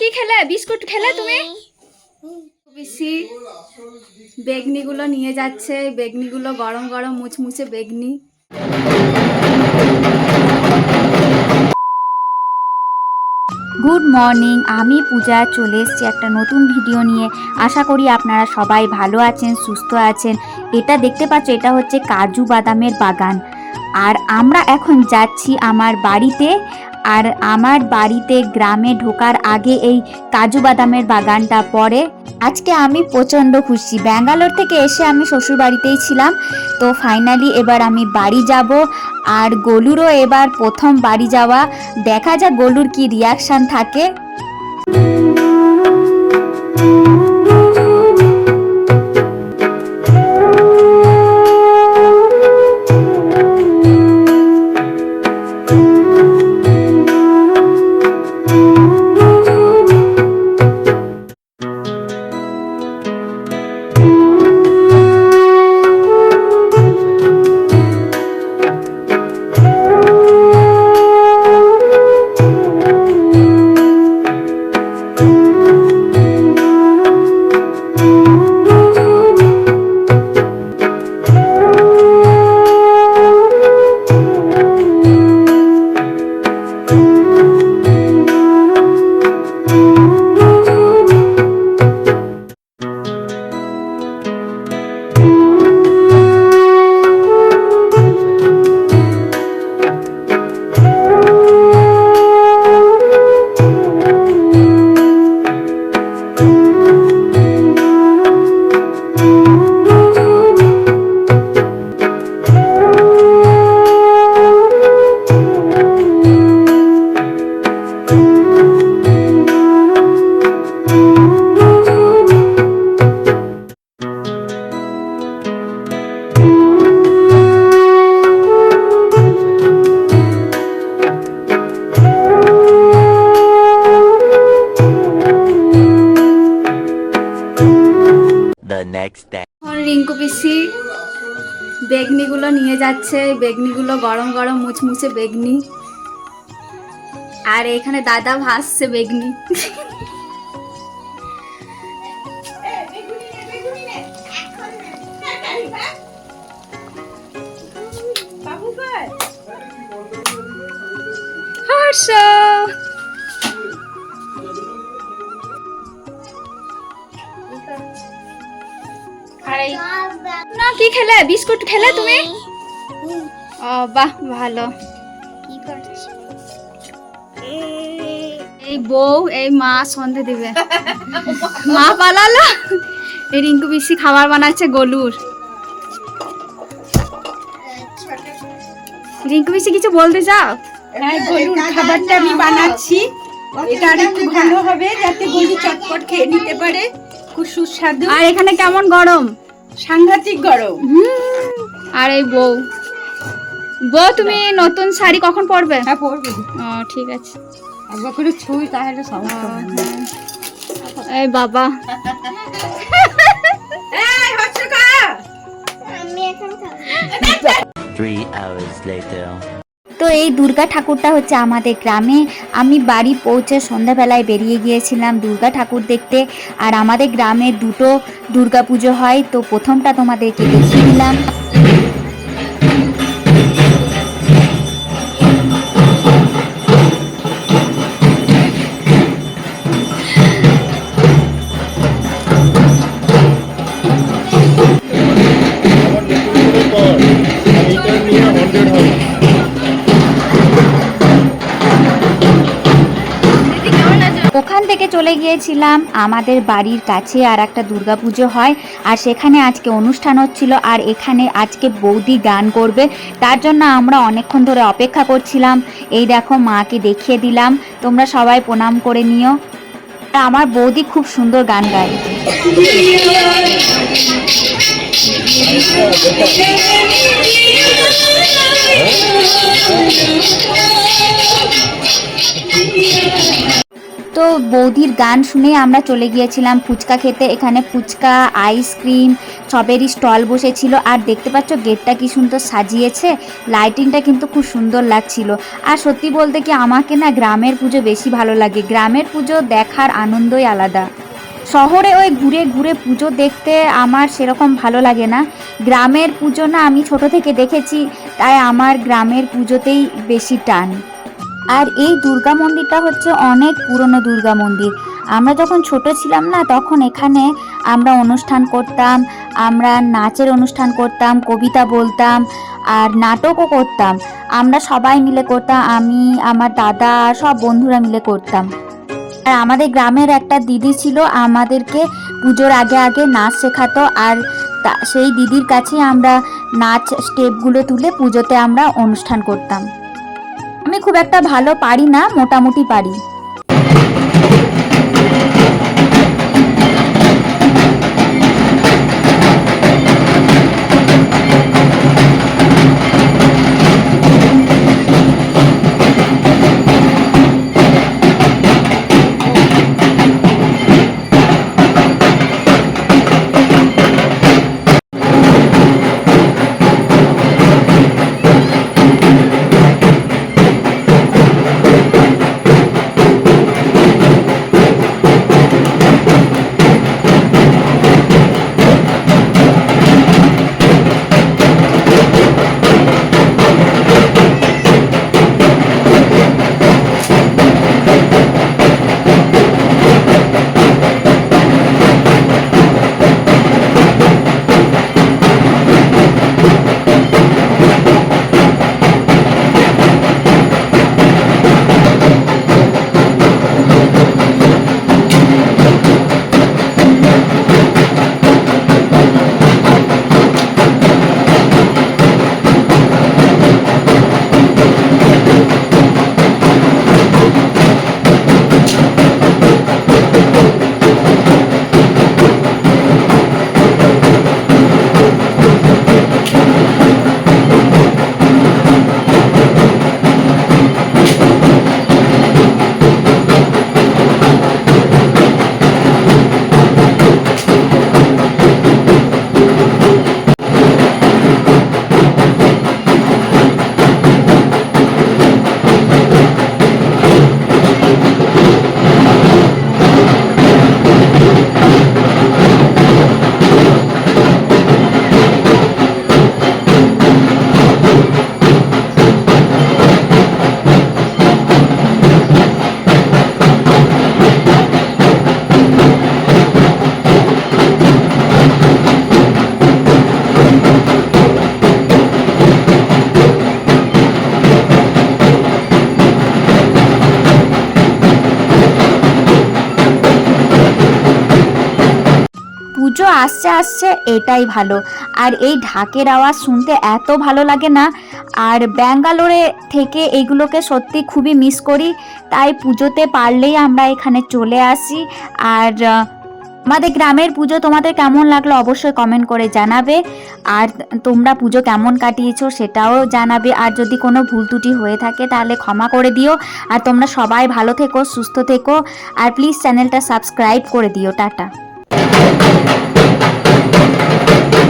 কি খেলে? বিস্কুট খেলে তুমি? বেশি বেগনিগুলো নিয়ে যাচ্ছে। বেগনিগুলো গরম গরম মুচমুচে বেগনি। গুড মর্নিং আমি পূজা। চলে এসেছি একটা নতুন ভিডিও নিয়ে। আশা করি আপনারা সবাই ভালো আছেন সুস্থ আছেন। এটা দেখতে পাচ্ছ এটা হচ্ছে কাজু বাদামের বাগান। আর আমরা এখন যাচ্ছি আমার বাড়িতে। আর আমার বাড়িতে গ্রামে ঢোকার আগে এই কাজু বাদামের বাগানটা পড়ে। আজকে আমি প্রচণ্ড খুশি। ব্যাঙ্গালোর থেকে এসে আমি শ্বশুর বাড়িতেই ছিলাম। তো ফাইনালি এবার আমি বাড়ি যাব আর গোলুরও এবার প্রথম বাড়ি যাওয়া। দেখা যাক গলুর কি রিয়াকশান থাকে। এখন রিঙ্কু পিসি বেগনিগুলো নিয়ে যাচ্ছে। বেগনিগুলো গরম গরম মুচমুচে বেগনি। আর এখানে দাদা ভাসছে বেগনি। হর্ষ! কি খেলে? বিস্কুট খেলে তুমি? ও বাহ ভালো। এই বউ এই মা সন্ধে দিবে। মা পালালো। এই রিঙ্কু পিসি খাবার বানাচ্ছে গলুর। রিঙ্কু পিসি কিছু বলতে চাও? হ্যাঁ গরুর খাবারটা আমি বানাচ্ছি। এটা আর একটু ভালো হবে যাতে গরু চটপট খেয়ে নিতে পারে। খুব সুস্বাদু। আর এখানে কেমন গরম? সাংঘাতিক গরম। হুম, আর এই বউ। বউ তুমি নতুন শাড়ি কখন পরবে? হ্যাঁ পরবে। ও ঠিক আছে। একবার করে ছুঁই তাহলে সমস্যা এই বাবা। এই, হচ্ছে কা? Three hours later. তো এই দুর্গা ঠাকুরটা হচ্ছে আমাদের গ্রামে। আমি বাড়ি পৌঁছে সন্ধ্যাবেলায় বেরিয়ে গিয়েছিলাম দুর্গা ঠাকুর দেখতে। আর আমাদের গ্রামে দুটো দুর্গা পুজো হয়, তো প্রথমটা তোমাদেরকে দেখিয়ে দিলাম। থেকে চলে গিয়েছিলাম। আমাদের বাড়ির কাছে আর একটা দুর্গাপুজো হয়। আর সেখানে আজকে অনুষ্ঠান হচ্ছিল। আর এখানে আজকে বৌদি গান করবে। তার জন্য আমরা অনেকক্ষণ ধরে অপেক্ষা করছিলাম। এই দেখো, মাকে দেখিয়ে দিলাম। তোমরা সবাই প্রণাম করে নিও। আমার বৌদি খুব সুন্দর গান গায়। তো বৌদির গান শুনে আমরা চলে গিয়েছিলাম ফুচকা খেতে। এখানে ফুচকা, আইসক্রিম সবেরই স্টল বসেছিল। আর দেখতে পাচ্ছ, গেটটা কি সুন্দর সাজিয়েছে। লাইটিংটা কিন্তু খুব সুন্দর লাগছিল। আর সত্যি বলতে কি, আমাকে না গ্রামের পুজো বেশি ভালো লাগে। গ্রামের পুজো দেখার আনন্দই আলাদা। শহরে ওই ঘুরে ঘুরে পুজো দেখতে আমার সেরকম ভালো লাগে না। গ্রামের পুজো না আমি ছোট থেকে দেখেছি, তাই আমার গ্রামের পুজোতেই বেশি টান। আর এই দুর্গা মন্দিরটা হচ্ছে অনেক পুরনো দুর্গা মন্দির। আমরা যখন ছোট ছিলাম না, তখন এখানে আমরা অনুষ্ঠান করতাম, আমরা নাচের অনুষ্ঠান করতাম, কবিতা বলতাম আর নাটকও করতাম। আমরা সবাই মিলে করতাম আমি, আমার দাদা, সব বন্ধুরা মিলে করতাম। আর আমাদের গ্রামের একটা দিদি ছিল, আমাদেরকে পুজোর আগে আগে নাচ শেখাতো আর সেই দিদির কাছেই আমরা নাচ স্টেপগুলো তুলে পুজোতে আমরা অনুষ্ঠান করতাম। আমি খুব একটা ভালো পারি না মোটামুটি পারি। আসছে আসছে, এটাই ভালো। আর এই ঢাকের আওয়াজ শুনতে এত ভালো লাগে না। আর ব্যাঙ্গালোরে থেকে এগুলোকে সত্যি খুবই মিস করি। তাই পুজোতে পারলেই আমরা এখানে চলে আসি। আর আমাদের গ্রামের পুজো তোমাদের কেমন লাগল অবশ্যই কমেন্ট করে জানাবে। আর তোমরা পুজো কেমন কাটিয়েছো সেটাও জানাবে। আর যদি কোনো ভুল ত্রুটি হয়ে থাকে তাহলে ক্ষমা করে দিও। আর তোমরা সবাই ভালো থেকো, সুস্থ থেকো। আর প্লিজ চ্যানেলটা সাবস্ক্রাইব করে দিও। টাটা। Thank you.